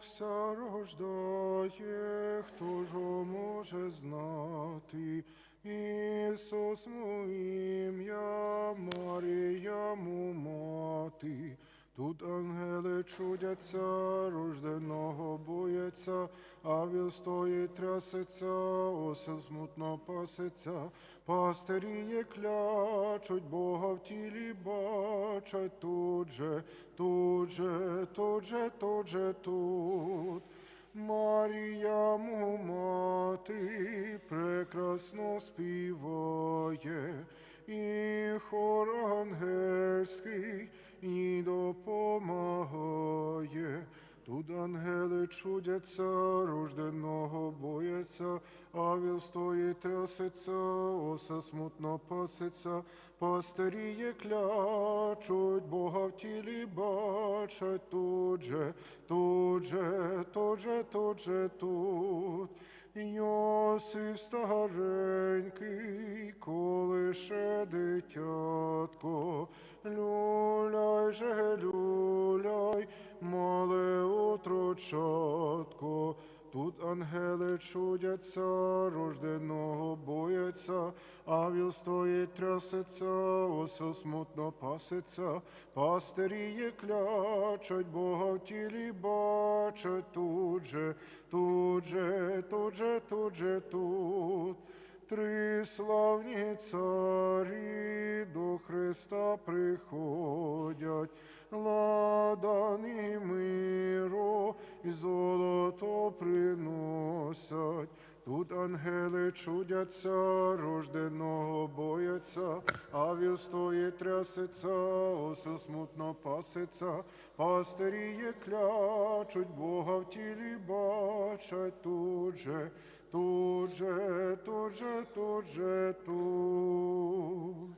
Бог рождає, хто ж може знати? Ісус му ім'я, Марія му мати. Тут ангели чудяться, рожденого бояться, а віл стоїть трясеться, осел смутно пасеться, пастирі клячуть, Бога в тілі бачать, тут же, тут же, тут же, тут же, тут. Марія му мати прекрасно співає, і хор ангельський і допомагає. Тут ангели чудяться, рожденого бояться, а віл стоїть трясеться, оса смутно пасеться, пастиріє клячуть, Бога в тілі бачать, тут же, тут же, тут же, тут же, тут. Йосиф старенький, колише дитятко, люляй же, люляй, мале отрочатко. Тут ангели чудяться, рожденого бояться, а віл стоїть трясеться, осел смутно пасеться, пастиріє клячуть, Бога в тілі бачать, тут же, тут же, тут же, тут же, тут. Три славні царі до Христа приходять, ладані миро і золото приносять. Тут ангели чудяться, рожденого бояться, а віл стоїть трясеться, осел смутно пасеться, пастиріє клячуть, Бога в тілі бачать, тут же, тут же, тут же, тут же, тут.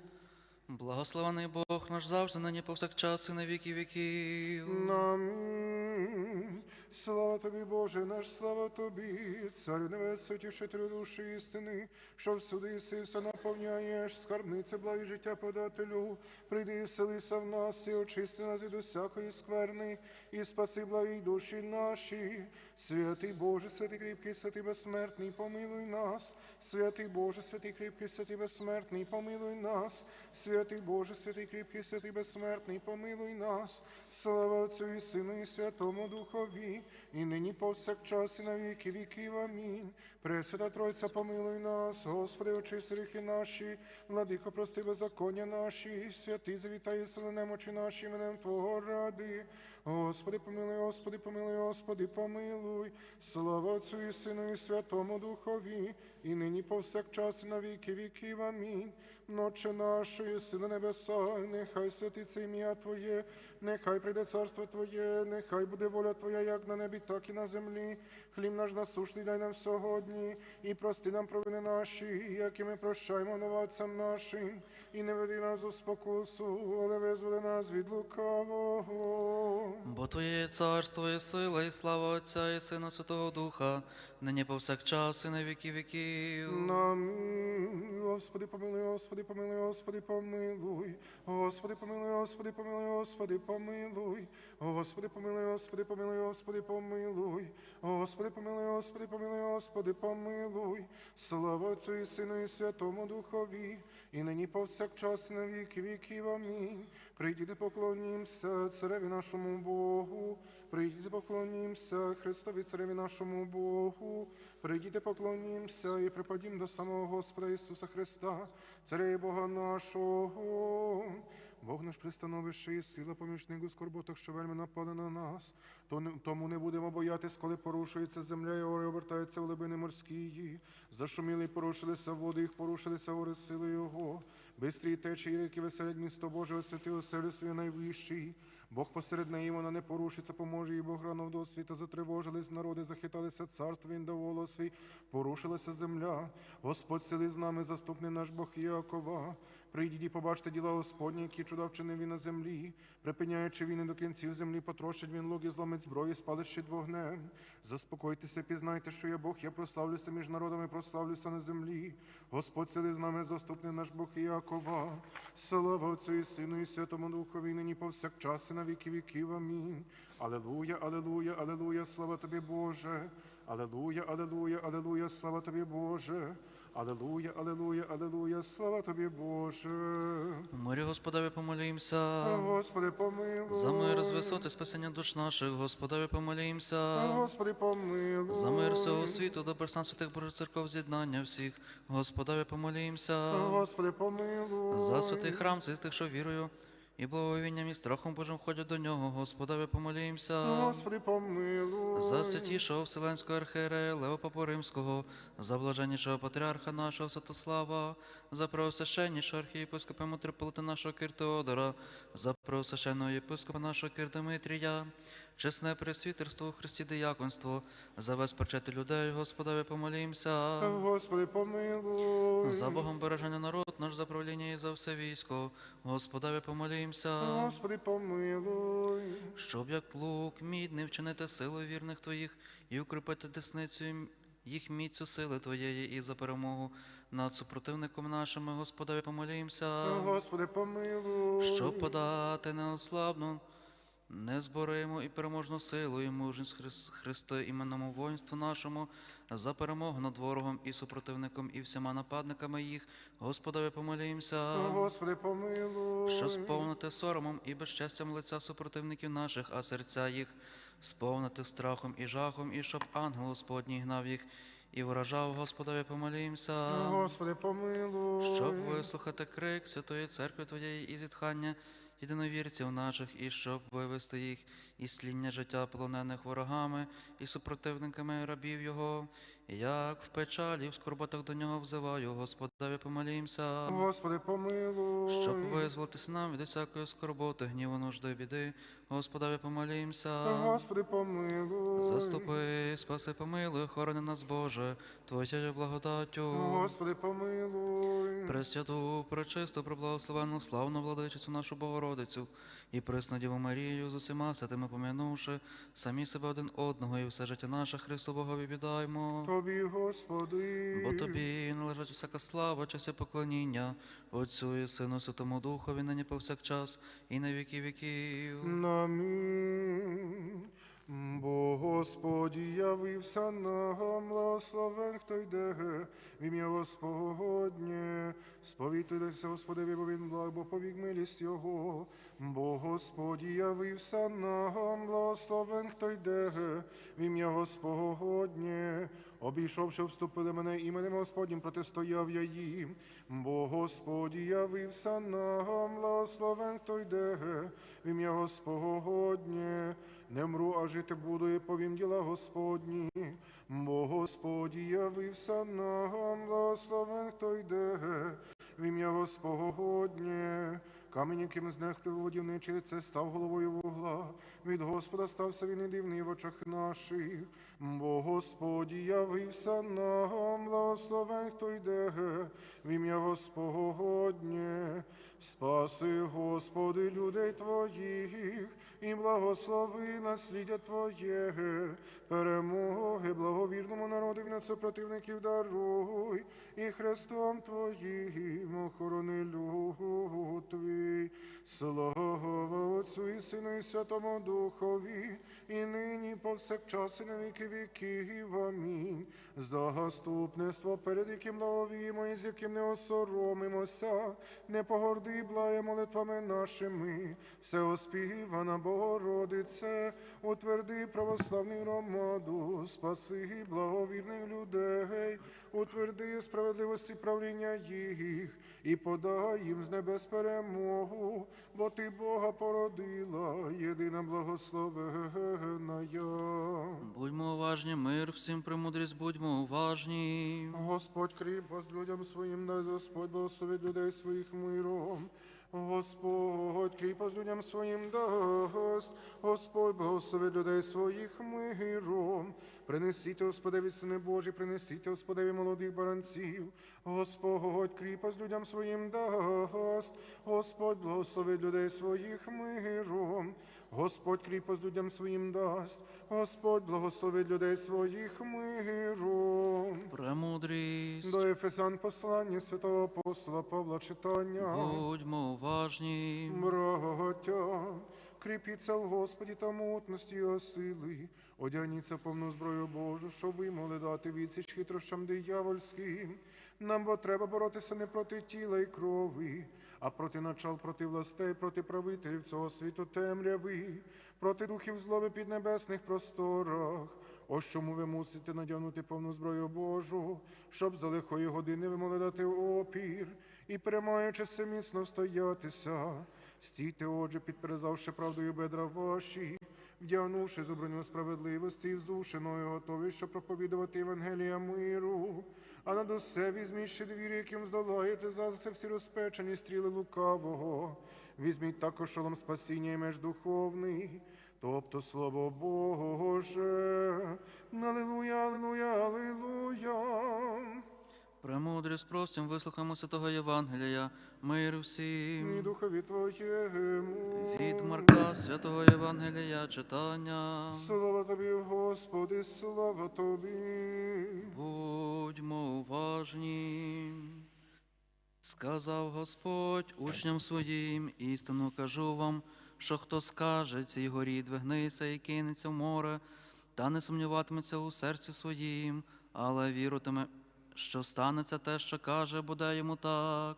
Благословений Бог наш завжди, нині повсякчас і на віки віків. Амінь. Слава тобі, Боже, наш слава тобі, царю небесу, тішителю душі істини, що всюди си все наповняєш, скарбнице благі життя подателю. Прийди і селися в нас, і очисти нас від усякої скверни, і спаси благі душі наші. Святий Боже, святий кріпкий, святий безсмертний, помилуй нас. Святий Боже, святий кріпкий, святий безсмертний, помилуй нас. Святий Боже, святий кріпкий, святий безсмертний, помилуй нас. Слава Отцю і Сину, і Святому Духові, і нині повсякчас, і на віки віків. Амінь. Пресвята Тройця, помилуй нас, Господи, очисти гріхи наші, владико, прости беззаконня наші, святий завітай, сили немочі наші, іменем Твого ради. Господи, помилуй, Господи, помилуй, Господи, помилуй. Слава Отцю і Сину, і Святому Духові, і нині повсякчас, і на віки віків. Амінь. Ноче нашої, Сина Небеса, нехай святиться ім'я Твоє, нехай прийде царство Твоє, нехай буде воля Твоя, як на небі, так і на землі. Хліб наш насушний дай нам сьогодні, і прости нам провини наші, як і ми прощаємо новацям нашим, і не веди нас у спокусу, але визволи нас від лукавого. Бо Твоє царство і сила, і слава Отця і Сина Святого Духа, нині повсякчас і на віки віків. Амінь. Господи, помилуй, Господи, помилуй, Господи, помилуй. Господи, помилуй, Господи, помилуй, Господи, помилуй. Господи, помилуй, Господи, помилуй, Господи, помилуй. Господи, помилуй, Господи, помилуй, Господи, помилуй. Слава Отцю і Сину і Святому Духові, і нині повсякчас на віки віків. Амінь. Прийдіте, поклонімся цареві нашому Богу. Прийдіте, поклонімся Христові цареві нашому Богу. Прийдіте, поклонімся і припадім до самого Господа Ісуса Христа, Царя Бога нашого. Бог наш пристановище і сила помічник у скорботах, що вельми напали на нас. Тому не будемо боятись, коли порушується земля, і гори обертаються в глибини морські. Зашуміли і порушилися води, їх порушилися гори сили Його. Бистрі течії ріки веселять місто Боже, освяти оселю свою найвищий. Бог посеред неї вона не порушиться, поможе їй Бог рано в досвіта. Затривожились народи, захиталися царство, він дав свій, порушилася земля. Господь сили з нами, заступний наш Бог Якова. Прийдіть і побачте діла Господні, які чуда вчинив він на землі. Припиняючи війни до кінців землі, потрощить він луки, зломить зброї, спалить щит вогнем. Заспокойтеся, пізнайте, що я Бог, я прославлюся між народами, прославлюся на землі. Господь сили з нами, заступний наш Бог Іакова. Слава Отцю і Сину і Святому Духові, нині повсякчас і на віки віків. Амінь. Алелуя, алелуя, алелуя, слава тобі, Боже. Алелуя, алелуя, алелуя, слава тобі, Боже. Алелуя, алелуя, алелуя, слава тобі, Боже. Мирі Господові помолімся. Господи, помилуй. За мир з висоти спасення душ наших, Господові помолімся. Господи, помилуй. За мир всього світу, добр стан святих Божих церков, з'єднання всіх, Господові помолімся. Господи, помилуй. За святий храм цих тих, що вірою і благовінням і страхом Божим ходять до нього, Господа, ви помолімся. Господи, помилуй. За святішого Вселенського архієрея Лева Папу Римського, за блаженнішого патріарха нашого Святослава, за правосвященнішого архієпископа митрополита нашого Кир Теодора, за правосвященного єпископа нашого Кир Димитрія, чесне пресвітерство у Христі дияконство, за весь почети людей, Господові помолімся. Господи, помилуй. За Богом береження народ наш за правління і за все військо, Господові помолімся. Господи, помилуй. Щоб як лук мідний вчинити силу вірних твоїх і укріпити десницю їх міцю сили твоєї і за перемогу над супротивником нашими, Господові помолімся. Господи, помилуй. Щоб подати неослабну, незборимо і переможну силу і мужність Хрис- Христи іменному воїнству нашому за перемогу над ворогом і супротивником і всіма нападниками їх, Господові помолімся. Господи, помилуй. Що сповнити соромом і безчестям лиця супротивників наших, а серця їх сповнити страхом і жахом, і щоб ангел Господній гнав їх і вражав Господові помолімся. Господи, помилуй. Щоб вислухати крик Святої Церкви Твоєї і зітхання єдиновірців наших, і щоб вивести їх із сління життя полонених ворогами і супротивниками рабів Його, як в печалі, в скорботах до нього взиваю, Господові помолімся. Господи, помилуй. Щоб визволитися нам від усякої скорботи, гніву, нужди, біди, Господові помолімся. Господи, помилуй. Заступи, спаси, помилуй, охорони нас, Боже, Твоєю благодаттю. Господи, помилуй. Пресвяту, пречисту, преблагословенну, славну владичицю нашу Богородицю і пресну Діву Марію з усіма святими пом'янувши, самі себе один одного і все життя наше Христу Богові віддаймо. Тобі, Господи. Бо тобі належать усяка слава, час і поклоніння, Отцю і Сину Святому Духові, нині повсякчас, і на віки віків. Амінь. Бо Господь явився нам, благословен, хто йде в ім'я Господнє. Сповітуйтеся, Господеві, бо він благ, бо повік милість Його. Бо Господь явився нам, благословен, хто йде в ім'я Господнє. Обійшовши, вступили мене іменем Господнім, протистояв я їм. Бо Господь явився нам, благословен, хто йде в ім'я Господнє. Не мру, а жити буду і повім діла Господні. Бо Господь явився нам, благословен, хто йде в ім'я Господнє. Камінь, яким знехтив водівничий, це став головою вугла. Від Господа стався він і дивний в очах наших. Бо Господь явився нам, благословен, хто йде в ім'я Господнє. Спаси, Господи, людей Твоїх, і благослови наслідя Твоє, перемоги благовірному народу над супротивників даруй, і Христом Твоїм охорони люд Твій. Слава Отцю і Сину і Святому Духові, і нині повсякчас і на віки віків. Амінь. Заступництво, перед яким благовіємо і з яким не осоромимося, не погорди благає молитвами нашими, все оспівана Богородице, утверди православну громаду, спаси благовірних людей, утверди справедливості правління їх і подай їм з небес перемогу, бо ти Бога породила, єдина благословена. Будьмо уважні, мир, всім премудрість, будьмо уважні. Господь кріпость людям своїм, дай Господь благословить людей своїх миром. Господь кріпость людям своїм дасть, Господь благословить людей своїх миром. Принесіть, Господеві, сини Божі, принесіть, Господеві, молодих баранців. Господь кріпость людям своїм дасть, Господь благословить людей своїх миром. Господь кріпость людям своїм дасть, Господь благословить людей своїх миром. Ефесан послання святого апостола Павла читання. Будьмо уважні. Браття, кріпіться в Господі та мутності його сили, одягніться повну зброю Божу, щоб ви могли дати відсіч хитрощам диявольським. Нам бо треба боротися не проти тіла і крові, а проти начал, проти властей, проти правителів цього світу темряви, проти духів злоби під небесних просторах. Ось чому ви мусите надягнути повну зброю Божу, щоб за лихої години ви могли дати опір і, перемаючи все міцно стоятися. Стійте, отже, підперезавши правдою бедра ваші, вдягнувши зуброню справедливості і взушеною готові, щоб проповідувати Євангелія миру. А над усе візьміть ще двір, яким здолаєте за всі розпечені стріли лукавого. Візьміть також шолом спасіння і меж духовний, тобто слово Боже. Аллилуйя, аллилуйя, аллилуйя. Премудрість простім, вислухаємо святого Євангелія. Мир всім. І духові Твоєму. Від Марка святого Євангелія читання. Слава тобі, Господи, слава тобі. Будьмо уважні. Сказав Господь учням своїм, істину кажу вам, що хто скаже цій горі, двигнися і кинеться в море, та не сумніватиметься у серці своїм, але вірутиме, що станеться те, що каже, буде йому так.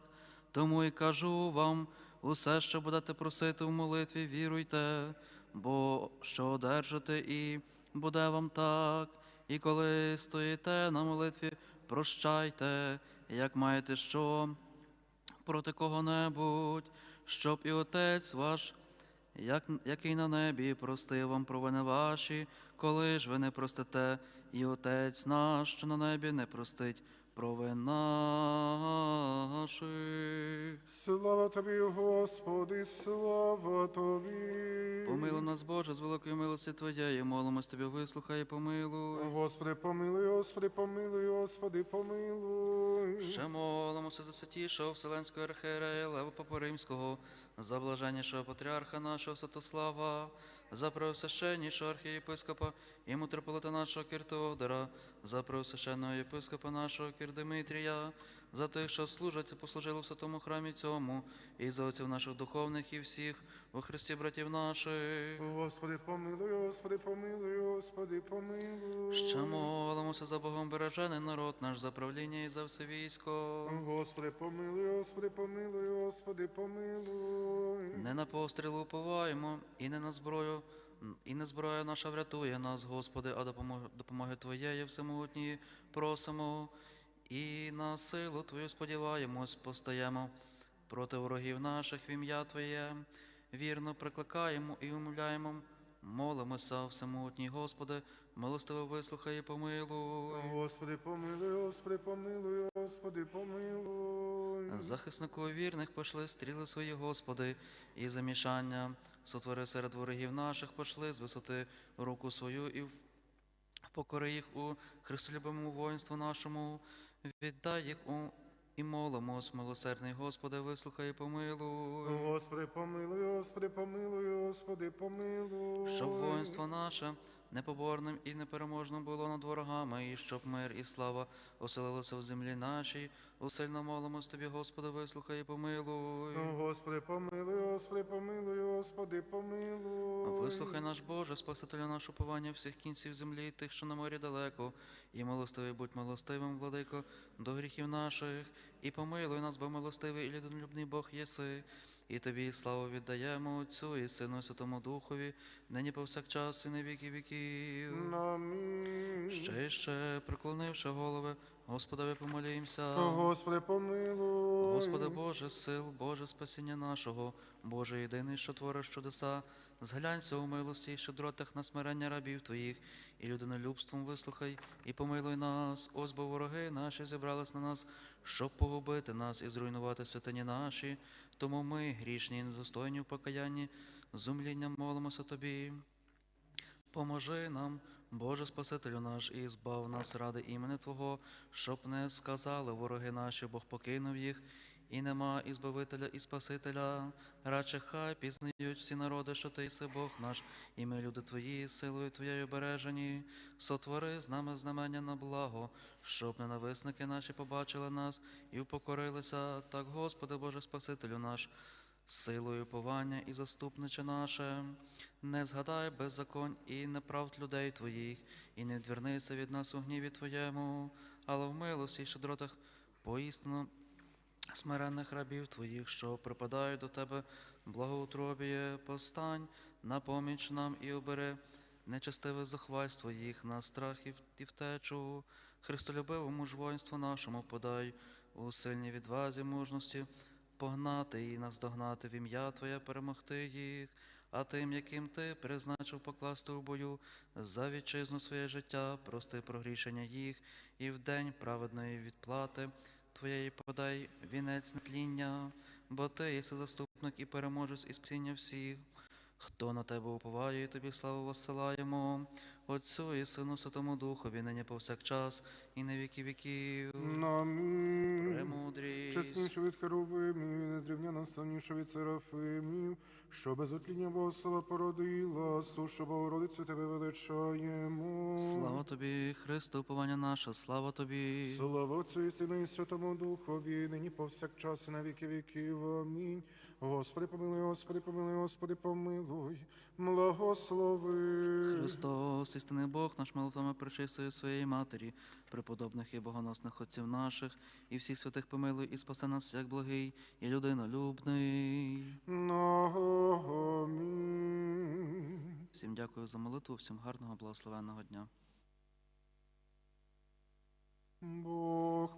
Тому і кажу вам, усе, що будете просити в молитві, віруйте, бо що одержите, і буде вам так. І коли стоїте на молитві, прощайте, як маєте що проти кого-небудь, щоб і Отець ваш, як, який на небі, простив вам провини ваші, коли ж ви не простите, і Отець наш, що на небі, не простить провин наших. Слава тобі, Господи, слава тобі. Помилуй нас, Боже, з великої милості Твоєї, молимось Тобі, вислухай і помилуй. Господи, помилуй, Господи, помилуй, Господи, помилуй. Ще молимося за святішого Вселенського архієрея Лева Папа Римського, за блаженнішого патріарха нашого Святослава, за преосвященнішого архієпископа і митрополита нашого Кіртодора, за преосвященного єпископа нашого Кир Димитрія, за тих, що служать і послужили в святому храмі цьому, і за отців наших духовних і всіх во Христі братів наших. Господи, помилуй, Господи, помилуй, Господи, помилуй. Ще молимося за Богом бережений народ наш, за правління і за все військо. Господи, помилуй, Господи, помилуй, Господи, помилуй. Не на постріли уповаємо, і не на зброю, і не зброя наша врятує нас, Господи, а допомоги, допомоги Твоєї всемогутньої просимо, і на силу Твою сподіваємось, постаємо проти ворогів наших в ім'я Твоє, вірно прикликаємо і умовляємо, молимося, всемогутній Господи, милостиво вислухай і помилуй. Господи, помилуй, Господи, помилуй, Господи, помилуй. Захиснику вірних пошли стріли свої, Господи, і замішання сотвори серед ворогів наших, пошли з висоти руку свою і в- покори їх у Христолюбимому воїнству нашому, віддай їх у і молимось, милосердний Господи, вислухай і помилуй. Господи, помилуй, Господи, помилуй, Господи, помилуй. Щоб воїнство наше непоборним і непереможним було над ворогами, і щоб мир і слава оселилися в землі нашій. Усильно молимось тобі, Господи, вислухай і помилуй. Господи, помилуй, Господи, помилуй, Господи, помилуй. Вислухай наш Боже, Спасителя наш уповання всіх кінців землі, і тих, що на морі далеко, і милостивий будь милостивим, владико, до гріхів наших, і помилуй нас, бо милостивий і людинолюбний Бог єси, і тобі славу віддаємо Отцю і Сину і Святому Духові, нині повсякчас і на віки віків. Амінь. Ще ще, приклонивши голови, Господові помолімся. Господи, помилуй. Господи Боже, сил, Боже спасіння нашого, Боже єдиний, що твориш чудеса, зглянься у милості і щедротах на смирення рабів Твоїх, і людинолюбством вислухай, і помилуй нас, ось бо вороги наші зібрались на нас, щоб погубити нас і зруйнувати святині наші. Тому ми, грішні і недостойні в покаянні, з умлінням молимося тобі. Поможи нам, Боже Спасителю наш, і збав нас ради імени Твого, щоб не сказали вороги наші, Бог покинув їх, і нема і Збавителя, і Спасителя. Радше хай пізнають всі народи, що Ти єси Бог наш, і ми, люди Твої, силою Твоєю бережені. Сотвори з нами знамення на благо, щоб ненависники наші побачили нас і упокорилися. Так, Господи Боже Спасителю наш, силою повання і заступниче наше, не згадай беззаконь і неправд людей Твоїх, і не відвернися від нас у гніві Твоєму, але в милості й щедротах поістину смиренних рабів Твоїх, що припадають до Тебе благоутробіє, постань на поміч нам і обери нечестиве захвальство їх на страх і і втечу. Христолюбивому ж воїнству нашому подай у сильній відвазі мужності, погнати і наздогнати в ім'я Твоє перемогти їх, а тим, яким Ти призначив покласти у бою за вітчизну своє життя, прости прогрішення їх, і в день праведної відплати Твоєї подай вінець нетління, бо Ти єси заступник і переможець і спасіння всіх. Хто на тебе уповає, і тобі славу воссилаємо, Отцю і Сину Святому Духові, нині повсякчас, і на віки віків. Премудрість. Чесніше від херовимів, і незрівняно славніше від серафимів, що без отління Богослова породила, сушу Богородицю тебе величаємо. Слава тобі, Христе, уповання наше, слава тобі. Слава Отцю і Сину і Святому Духові, нині повсякчас і на віки віків. Амінь. Господи, помилуй, Господи, помилуй, Господи, помилуй, благослови. Христос, істинний Бог, наш молитвами причистої своєї матері, преподобних і богоносних отців наших, і всіх святих помилуй, і спаси нас, як благий і людинолюбний. Амінь. Всім дякую за молитву, всім гарного, благословенного дня. Бог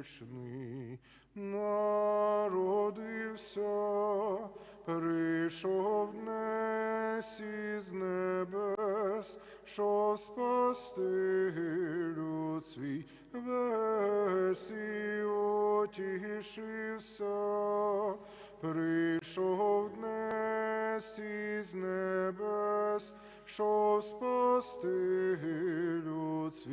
предвічний народився, прийшов днес із небес, що спасти люд свій. Весь і отішився, прийшов днес із небес, що спасти люд свій